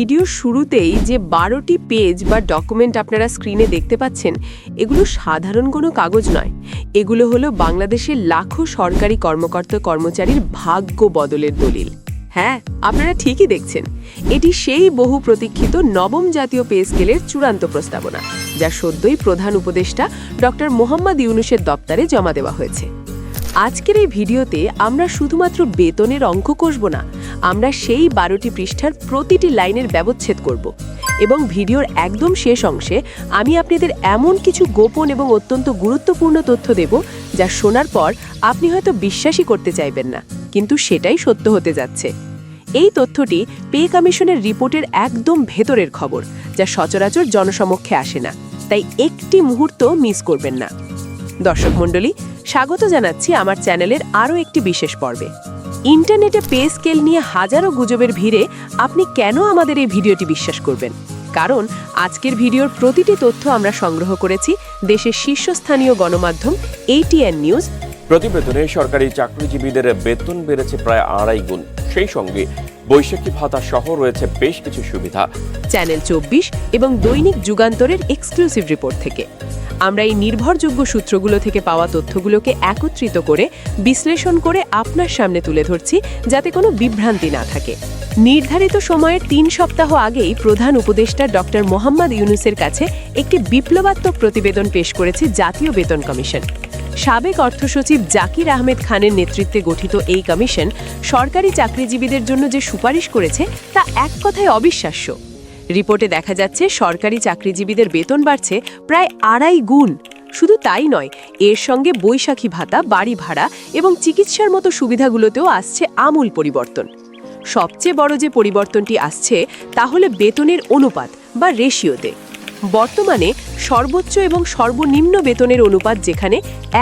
Video শুরুতেই যে বারোটি পেজ বা ডকুমেন্ট আপনারা স্ক্রিনে দেখতে পাচ্ছেন, এগুলো সাধারণ কোনো কাগজ নয়। এগুলো হলো বাংলাদেশের লাখো সরকারি কর্মকর্তা কর্মচারীর ভাগ্য বদলের দলিল। হ্যাঁ আপনারা ঠিকই দেখছেন। এটি সেই বহু প্রতীক্ষিত নবম জাতীয় পে স্কেলের চূড়ান্ত প্রস্তাবনা, যা সদ্যই প্রধান উপদেষ্টা ডক্টর মোহাম্মদ ইউনুসের দপ্তরে জমা দেওয়া হয়েছে। আজকের এই ভিডিওতে আমরা শুধুমাত্র বেতনের অঙ্ক কষব না আমরা সেই বারোটি পৃষ্ঠার প্রতিটি লাইনের ব্যবচ্ছেদ করব এবং ভিডিওর একদম শেষ অংশে আমি আপনাদের এমন কিছু গোপন এবং অত্যন্ত গুরুত্বপূর্ণ তথ্য দেব যা শোনার পর আপনি হয়তো বিশ্বাসই করতে চাইবেন না, কিন্তু সেটাই সত্য হতে যাচ্ছে। এই তথ্যটি পে কমিশনের রিপোর্টের একদম ভেতরের খবর, যা সচরাচর জনসমক্ষে আসে না, তাই একটি মুহূর্ত মিস করবেন না। দর্শক মণ্ডলী, স্বাগত জানাচ্ছি আমার চ্যানেলের আরও একটি বিশেষ পর্বে। ইন্টারনেটে পে স্কেল নিয়ে হাজারো গুজবের ভিড়ে আপনি কেন আমাদের এই ভিডিওটি বিশ্বাস করবেন? কারণ আজকের ভিডিওর প্রতিটি তথ্য আমরা সংগ্রহ করেছি দেশের শীর্ষস্থানীয় গণমাধ্যম এটিএন নিউজ প্রতিবেদনে সরকারি চাকরিজীবীদের বেতন বেড়েছে প্রায় আড়াই গুণ। সেই সঙ্গে বৈশাখী ভাতা সহ রয়েছে বেশ কিছু সুবিধা। চ্যানেল চব্বিশ এবং দৈনিক যুগান্তরের এক্সক্লুসিভ রিপোর্ট থেকে। আমরা এই নির্ভরযোগ্য সূত্রগুলো থেকে পাওয়া তথ্যগুলোকে একত্রিত করে বিশ্লেষণ করে আপনার সামনে তুলে ধরছি, যাতে কোনো বিভ্রান্তি না থাকে। নির্ধারিত সময়ের তিন সপ্তাহ আগেই প্রধান উপদেষ্টা ডক্টর মোহাম্মদ ইউনুসের কাছে একটি বিপ্লবাত্মক প্রতিবেদন পেশ করেছে জাতীয় বেতন কমিশন। সাবেক অর্থসচিব জাকির আহমেদ খানের নেতৃত্বে গঠিত এই কমিশন সরকারি চাকরিজীবীদের জন্য যে সুপারিশ করেছে, তা এক কথায় অবিশ্বাস্য। রিপোর্টে দেখা যাচ্ছে সরকারি চাকরিজীবীদের বেতন বাড়ছে প্রায় আড়াই গুণ। শুধু তাই নয়, এর সঙ্গে বৈশাখী ভাতা, বাড়ি ভাড়া এবং চিকিৎসার মতো সুবিধাগুলোতেও আসছে আমূল পরিবর্তন। সবচেয়ে বড় যে পরিবর্তনটি আসছে, তা হলো বেতনের অনুপাত বা রেশিওতে। বর্তমানে সর্বোচ্চ এবং সর্বনিম্ন বেতনের অনুপাত যেখানে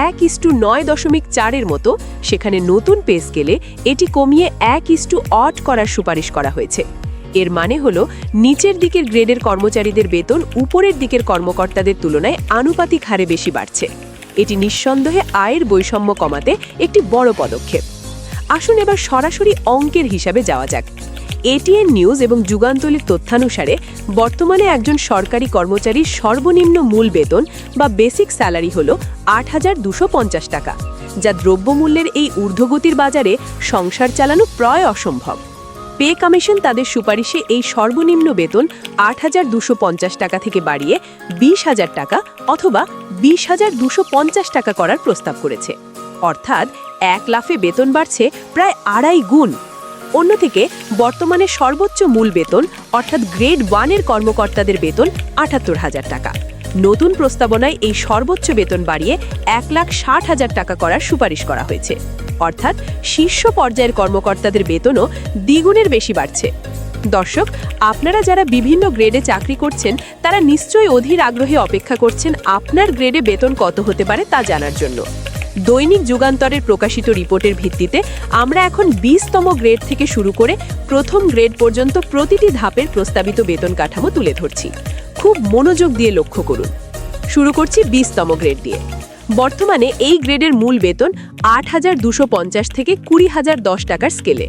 এক ইস্টু নয় দশমিক চারের মতো, সেখানে নতুন পে স্কেলে এটি কমিয়ে এক ইস্টু অট করার সুপারিশ করা হয়েছে। এর মানে হল, নিচের দিকের গ্রেডের কর্মচারীদের বেতন উপরের দিকের কর্মকর্তাদের তুলনায় আনুপাতিক হারে বেশি বাড়ছে। এটি নিঃসন্দেহে আয়ের বৈষম্য কমাতে একটি বড় পদক্ষেপ। আসুন এবার সরাসরি অঙ্কের হিসাবে যাওয়া যাক। এটিএন নিউজ এবং যুগান্তলির তথ্যানুসারে বর্তমানে একজন সরকারি কর্মচারীর সর্বনিম্ন মূল বেতন বা বেসিক স্যালারি হল আট টাকা, যা দ্রব্যমূল্যের এই ঊর্ধ্বগতির বাজারে সংসার চালানো প্রায় অসম্ভব। পে কমিশন তাদের সুপারিশে এই সর্বনিম্ন বেতন আট হাজার দুশো পঞ্চাশ টাকা থেকে বাড়িয়ে বিশ হাজার টাকা অথবা বিশ হাজার দুশো পঞ্চাশ টাকা করার প্রস্তাব করেছে। অর্থাৎ এক লাফে বেতন বাড়ছে প্রায় আড়াই গুণ। অন্যদিকে বর্তমানে সর্বোচ্চ মূল বেতন অর্থাৎ গ্রেড ওয়ানের কর্মকর্তাদের বেতন আটাত্তর হাজার টাকা। নতুন প্রস্তাবনায় এই সর্বোচ্চ বেতন বাড়িয়ে এক লাখ ষাট হাজার টাকা করার সুপারিশ করা হয়েছে। অর্থাৎ শীর্ষ পর্যায়ের কর্মকর্তাদের বেতনও দ্বিগুণের বেশি বাড়ছে। দর্শক, আপনারা যারা বিভিন্ন গ্রেডে চাকরি করছেন, তারা নিশ্চয়ই অধীর আগ্রহে অপেক্ষা করছেন আপনার গ্রেডে বেতন কত হতে পারে তা জানার জন্য। দৈনিক যুগান্তরের প্রকাশিত রিপোর্টের ভিত্তিতে আমরা এখন বিশতম গ্রেড থেকে শুরু করে প্রথম গ্রেড পর্যন্ত প্রতিটি ধাপের প্রস্তাবিত বেতন কাঠামো তুলে ধরছি। খুব মনোযোগ দিয়ে লক্ষ্য করুন। শুরু করছি বিশতম গ্রেড দিয়ে। বর্তমানে এই গ্রেডের মূল বেতন আট হাজার দুশো পঞ্চাশ থেকে কুড়ি হাজার দশ টাকার স্কেলে।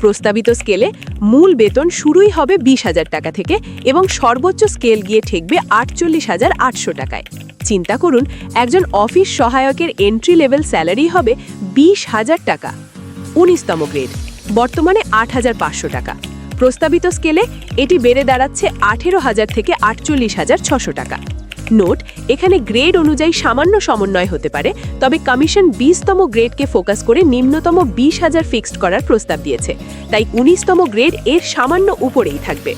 প্রস্তাবিত স্কেলে মূল বেতন শুরুই হবে বিশ হাজার টাকা থেকে এবং সর্বোচ্চ স্কেল গিয়ে ঠেকবে আটচল্লিশ হাজার আটশো টাকায়। চিন্তা করুন, একজন অফিস সহায়কের এন্ট্রি লেভেল স্যালারি হবে বিশ হাজার টাকা। উনিশতম গ্রেড, বর্তমানে আট হাজার পাঁচশো টাকা। প্রস্তাবিত স্কেলে এটি বেড়ে দাঁড়াচ্ছে আঠেরো হাজার থেকে আটচল্লিশ হাজার ছশো টাকা। নোট এখানে গ্রেড অনুযায়ী সামান্য সমন্বয় হতে পারে, তবে কমিশন বিশতম গ্রেডকে ফোকাস করে নিম্নতম বিশ হাজার ফিক্সড করার প্রস্তাব দিয়েছে। তাই উনিশতম গ্রেড এর সামান্য উপরেই থাকবে।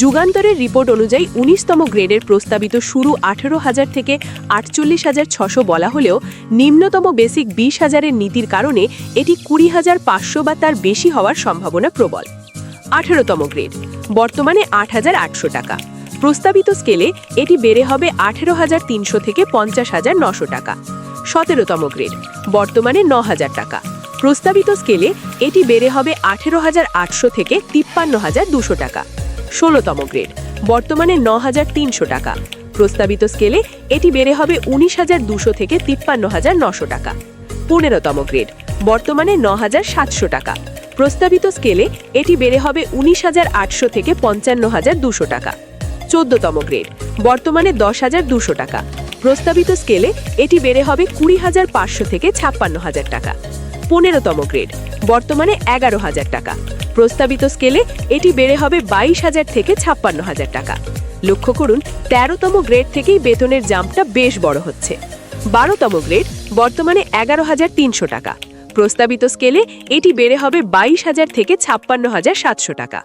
যুগান্তরের রিপোর্ট অনুযায়ী উনিশতম গ্রেডের প্রস্তাবিত শুরু আঠেরো হাজার থেকে আটচল্লিশ হাজার ছশো বলা হলেও নিম্নতম বেসিক বিশ হাজারের নীতির কারণে এটি কুড়ি হাজার পাঁচশো বা তার বেশি হওয়ার সম্ভাবনা প্রবল। আঠেরোতম গ্রেড বর্তমানে আট হাজার আটশো টাকা। প্রস্তাবিত স্কেলে এটি বেড়ে হবে আঠেরো হাজার তিনশো থেকে পঞ্চাশ হাজার নশো টাকা। সতেরোতম গ্রেড, বর্তমানে ন হাজার টাকা। প্রস্তাবিত স্কেলে এটি বেড়ে হবে আঠেরো হাজার আটশো থেকে তিপ্পান্ন হাজার দুশো টাকা। ষোলোতম গ্রেড, বর্তমানে ন হাজার তিনশো টাকা। প্রস্তাবিত স্কেলে এটি বেড়ে হবে উনিশ হাজার দুশো থেকে তিপ্পান্ন হাজার নশো টাকা। পনেরোতম গ্রেড, বর্তমানে ন হাজার সাতশো টাকা। প্রস্তাবিত স্কেলে এটি বেড়ে হবে উনিশ হাজার আটশো থেকে পঞ্চান্ন হাজার দুশো টাকা। চোদ্দতম গ্রেড। বর্তমানে দশ হাজার দুশো টাকা। প্রস্তাবিত স্কেলে এটি বেড়ে হবে কুড়ি হাজার পাঁচশো থেকে ছাপ্পান্ন হাজার টাকা। পনেরোতম গ্রেড, বর্তমানে এগারো হাজার টাকা। প্রস্তাবিত স্কেলে এটি বেড়ে হবে বাইশ হাজার থেকে ছাপ্পান্ন হাজার টাকা। লক্ষ্য করুন, তেরোতম গ্রেড থেকেই বেতনের জাম্পটা বেশ বড় হচ্ছে। বারোতম গ্রেড, বর্তমানে এগারো হাজার তিনশো টাকা। প্রস্তাবিত স্কেলে এটি বেড়ে হবে বাইশ হাজার থেকে ছাপ্পান্ন হাজার সাতশো টাকা।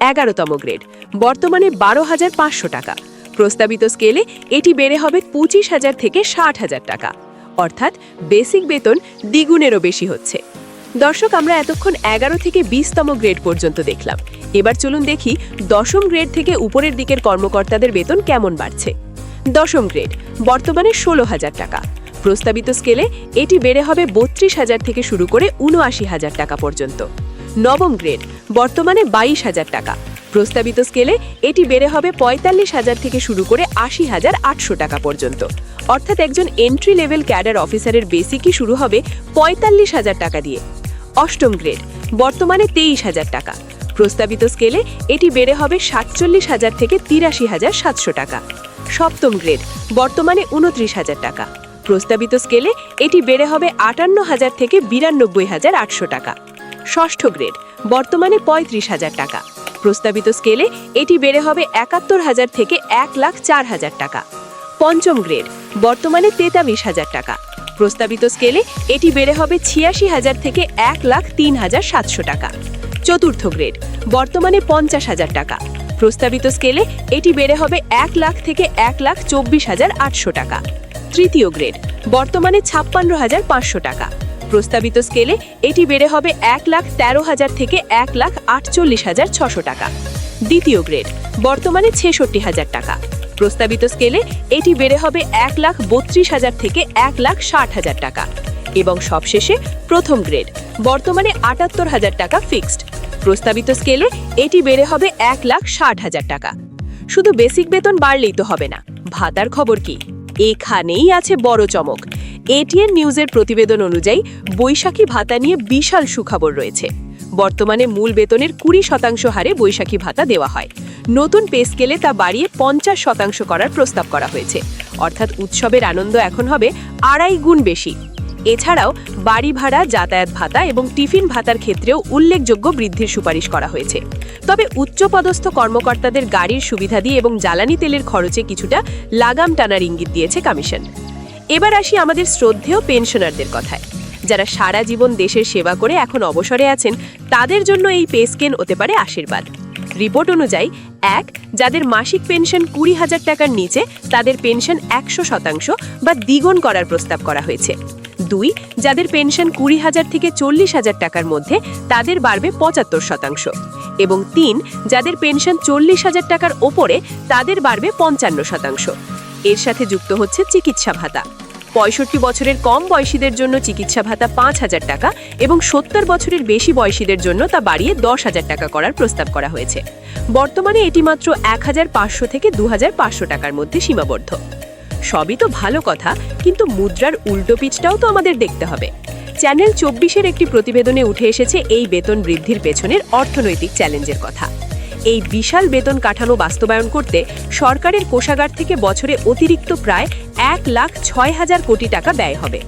এগারোতম গ্রেড। বর্তমানে বারো হাজার পাঁচশো টাকা। প্রস্তাবিত স্কেলে এটি বেড়ে হবে পঁচিশ হাজার থেকে ষাট হাজার টাকা। অর্থাৎ বেসিক বেতন দ্বিগুণেরও বেশি হচ্ছে। দর্শক, আমরা এতক্ষণ এগারো থেকে বিশতম গ্রেড পর্যন্ত দেখলাম। এবার চলুন দেখি দশম গ্রেড থেকে উপরের দিকের কর্মকর্তাদের বেতন কেমন বাড়ছে। দশম গ্রেড, বর্তমানে ষোলো হাজার টাকা। প্রস্তাবিত স্কেলে এটি বেড়ে হবে বত্রিশ হাজার থেকে শুরু করে উনআশি হাজার টাকা পর্যন্ত। নবম গ্রেড, বর্তমানে বাইশ হাজার টাকা। প্রস্তাবিত স্কেলে এটি বেড়ে হবে পঁয়তাল্লিশ হাজার থেকে শুরু করে আশি হাজার আটশো টাকা পর্যন্ত। অর্থাৎ একজন এন্ট্রি লেভেল ক্যাডার অফিসারের বেসিকই শুরু হবে পঁয়তাল্লিশ হাজার টাকা দিয়ে। অষ্টম গ্রেড, বর্তমানে তেইশ হাজার টাকা। প্রস্তাবিত স্কেলে এটি বেড়ে হবে সাতচল্লিশ হাজার থেকে তিরাশি হাজার সাতশো টাকা। সপ্তম গ্রেড, বর্তমানে উনত্রিশ হাজার টাকা। প্রস্তাবিত স্কেলে এটি বেড়ে হবে আটান্ন হাজার থেকে বিরানব্বই হাজার আটশো টাকা। ষষ্ঠ গ্রেড, বর্তমানে পঁয়ত্রিশ হাজার টাকা। প্রস্তাবিত স্কেলে এটি বেড়ে হবে একাত্তর হাজার থেকে এক লাখ চার হাজার টাকা। পঞ্চম গ্রেড, বর্তমানে তেতাল্লিশ হাজার টাকা। প্রস্তাবিত স্কেলে এটি বেড়ে হবে ছিয়াশি হাজার থেকে এক লাখ তিন হাজার সাতশো টাকা। চতুর্থ গ্রেড, বর্তমানে পঞ্চাশ হাজার টাকা। প্রস্তাবিত স্কেলে এটি বেড়ে হবে এক লাখ থেকে এক লাখ চব্বিশ হাজার আটশো টাকা। তৃতীয় গ্রেড, বর্তমানে ছাপ্পান্ন হাজার পাঁচশো টাকা। প্রস্তাবিত স্কেলে এটি বেড়ে হবে এক লাখ তেরো হাজার থেকে এক লাখ আটচল্লিশ হাজার ছশো টাকা। দ্বিতীয় গ্রেড, বর্তমানে ছেষট্টি হাজার টাকা। প্রস্তাবিত স্কেলে এটি বেড়ে হবে এক লাখ বত্রিশ হাজার থেকে এক লাখ ষাট হাজার টাকা। এবং সবশেষে প্রথম গ্রেড, বর্তমানে আটাত্তর হাজার টাকা ফিক্সড। প্রস্তাবিত স্কেলে এটি বেড়ে হবে এক লাখ ষাট হাজার টাকা। শুধু বেসিক বেতন বাড়লেই তো হবে না। ভাতার খবর কি? এখানেই আছে বড় চমক। এটিএন নিউজের প্রতিবেদন অনুযায়ী, বৈশাখী ভাতা নিয়ে বিশাল সুখবর রয়েছে। বর্তমানে মূল বেতনের কুড়ি শতাংশ হারে বৈশাখী ভাতা দেওয়া হয়। নতুন পে স্কেলে তা বাড়িয়ে পঞ্চাশ শতাংশ করার প্রস্তাব করা হয়েছে। অর্থাৎ উৎসবের আনন্দ এখন হবে আড়াই গুণ বেশি। এছাড়াও, বাড়ি ভাড়া, যাতায়াত ভাতা এবং টিফিন ভাতার ক্ষেত্রেও উল্লেখযোগ্য বৃদ্ধির সুপারিশ করা হয়েছে। তবে উচ্চপদস্থ কর্মকর্তাদের গাড়ির সুবিধা দিয়ে এবং জ্বালানি তেলের খরচে কিছুটা লাগাম টানার ইঙ্গিত দিয়েছে কমিশন। এবার আসি আমাদের শ্রদ্ধেয় পেনশনারদের কথায়। যারা সারা জীবন দেশের সেবা করে এখন অবসরে আছেন, তাদের জন্য এই পে স্কেন হতে পারে আশীর্বাদ। রিপোর্ট অনুযায়ী, এক, যাদের মাসিক পেনশন কুড়ি হাজার টাকার নিচে, তাদের পেনশন একশো শতাংশ বা দ্বিগুণ করার প্রস্তাব করা হয়েছে। দুই, যাদের পেনশন কুড়ি হাজার থেকে চল্লিশ হাজার টাকার মধ্যে, তাদের বাড়বে পঁচাত্তর শতাংশ। এবং তিন, যাদের পেনশন চল্লিশ হাজার টাকার ওপরে, তাদের বাড়বে পঞ্চান্ন শতাংশ। এর সাথে যুক্ত হচ্ছে চিকিৎসা ভাতা। পঁয়ষট্টি বছরের কম বয়সীদের জন্য চিকিৎসা ভাতা পাঁচ হাজার টাকা এবং সত্তর বছরের বেশি বয়সীদের জন্য তা বাড়িয়ে দশ হাজার টাকা করার প্রস্তাব করা হয়েছে। বর্তমানে এটি মাত্র এক হাজার পাঁচশো থেকে দু হাজার পাঁচশো টাকার মধ্যে সীমাবদ্ধ। সবই তো ভালো কথা, কিন্তু মুদ্রার উল্টো পিচটাও তো আমাদের দেখতে হবে। চ্যানেল চব্বিশের একটি প্রতিবেদনে উঠে এসেছে এই বেতন বৃদ্ধির পেছনের অর্থনৈতিক চ্যালেঞ্জের কথা। এই বিশাল বেতন কাঠামো বাস্তবায়ন করতে সরকারের কোষাগার থেকে বছরে অতিরিক্ত প্রায় এক লাখ ছয় হাজার কোটি টাকা ব্যয় হবে।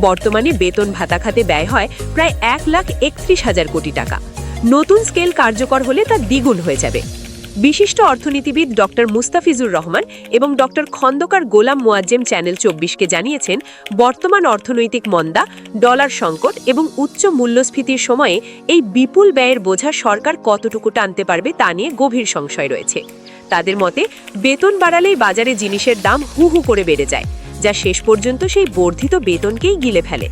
বর্তমানে বেতন ভাতা খাতে ব্যয় হয় প্রায় এক লাখ একত্রিশ হাজার কোটি টাকা। নতুন স্কেল কার্যকর হলে তা দ্বিগুণ হয়ে যাবে। বিশিষ্ট অর্থনীতিবিদ ডক্টর মুস্তাফিজুর রহমান এবং ডক্টর খন্দকার গোলাম মোয়াজ্জেম চ্যানেল চব্বিশকে জানিয়েছেন, বর্তমান অর্থনৈতিক মন্দা, ডলার সংকট এবং উচ্চ মূল্যস্ফীতির সময়ে এই বিপুল ব্যয়ের বোঝা সরকার কতটুকু টানতে পারবে তা নিয়ে গভীর সংশয় রয়েছে। তাদের মতে, বেতন বাড়ালেই বাজারে জিনিসের দাম হু হু করে বেড়ে যায়, যা শেষ পর্যন্ত সেই বর্ধিত বেতনকেই গিলে ফেলে।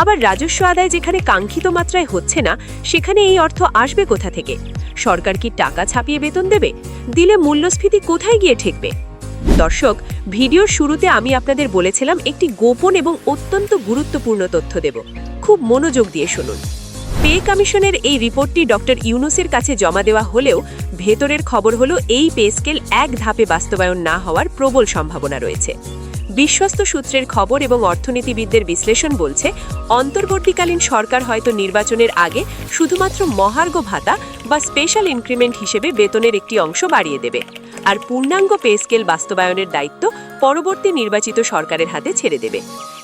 আবার রাজস্ব আদায় যেখানে কাঙ্ক্ষিত মাত্রায় হচ্ছে না, সেখানে এই অর্থ আসবে কোথা থেকে? সরকার কি টাকা ছাপিয়ে বেতন দেবে? দিলে মূল্যস্ফীতি কোথায় গিয়ে ঠেকবে? দর্শক, ভিডিওর শুরুতে আমি আপনাদের বলেছিলাম একটি গোপন এবং অত্যন্ত গুরুত্বপূর্ণ তথ্য দেব। খুব মনোযোগ দিয়ে শুনুন। পে কমিশনের এই রিপোর্টটি ডক্টর ইউনুসের কাছে জমা দেওয়া হলেও ভেতরের খবর হলো এই পে স্কেল এক ধাপে বাস্তবায়ন না হওয়ার প্রবল সম্ভাবনা রয়েছে। বিশ্বস্ত সূত্রের খবর এবং অর্থনীতিবিদদের বিশ্লেষণ বলছে, অন্তর্বর্তীকালীন সরকার হয়তো নির্বাচনের আগে শুধুমাত্র মহার্ঘ ভাতা বা স্পেশাল ইনক্রিমেন্ট হিসেবে বেতনের একটি অংশ বাড়িয়ে দেবে। আর পূর্ণাঙ্গ পে স্কেল বাস্তবায়নের দায়িত্ব পরবর্তী নির্বাচিত সরকারের হাতে ছেড়ে দেবে।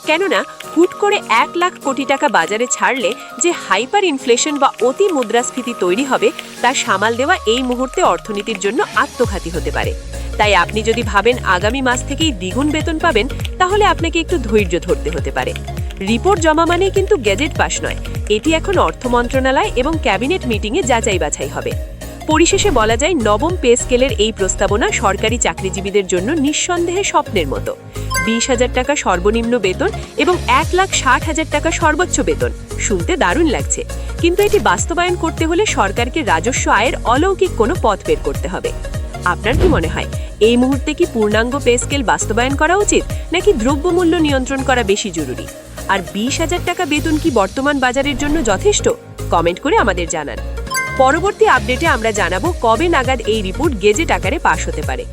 কেননা, হুট করে এক লাখ কোটি টাকা বাজারে ছাড়লে যে হাইপার ইনফ্লেশন বা অতি মুদ্রাস্ফীতি তৈরি হবে তা সামাল দেওয়া এই মুহূর্তে অর্থনীতির জন্য আত্মঘাতী হতে পারে। তাই আপনি যদি ভাবেন আগামী মাস থেকেই দ্বিগুণ বেতন পাবেন, তাহলে আপনাকে একটু ধৈর্য ধরতে হতে পারে। রিপোর্ট জমা মানে কিন্তু গ্যাজেট পাস নয়। এটি এখন অর্থ মন্ত্রণালয় এবং ক্যাবিনেট মিটিংয়ে যাচাই বাছাই হবে। পরিশেষে বলা যায়, নবম পে স্কেলের এই প্রস্তাবনা সরকারি চাকরিজীবীদের জন্য নিঃসন্দেহে স্বপ্নের মতো। বিশ হাজার টাকা সর্বনিম্ন বেতন এবং এক লাখ ষাট হাজার টাকা সর্বোচ্চ বেতন। শুনতে দারুণ লাগছে। কিন্তু এটি বাস্তবায়ন করতে হলে সরকারকে রাজস্ব আয়ের অলৌকিক কোনো পথ বের করতে হবে। আপনার কি মনে হয়, এই মুহূর্তে কি পূর্ণাঙ্গ পে স্কেল বাস্তবায়ন করা উচিত, নাকি দ্রব্যমূল্য নিয়ন্ত্রণ করা বেশি জরুরি? আর বিশ হাজার টাকা বেতন কি বর্তমান বাজারের জন্য যথেষ্ট? কমেন্ট করে আমাদের জানান। পরবর্তী আপডেটে আমরা জানাব কবে নাগাদ এই রিপোর্ট গেজেট আকারে পাশ হতে পারে।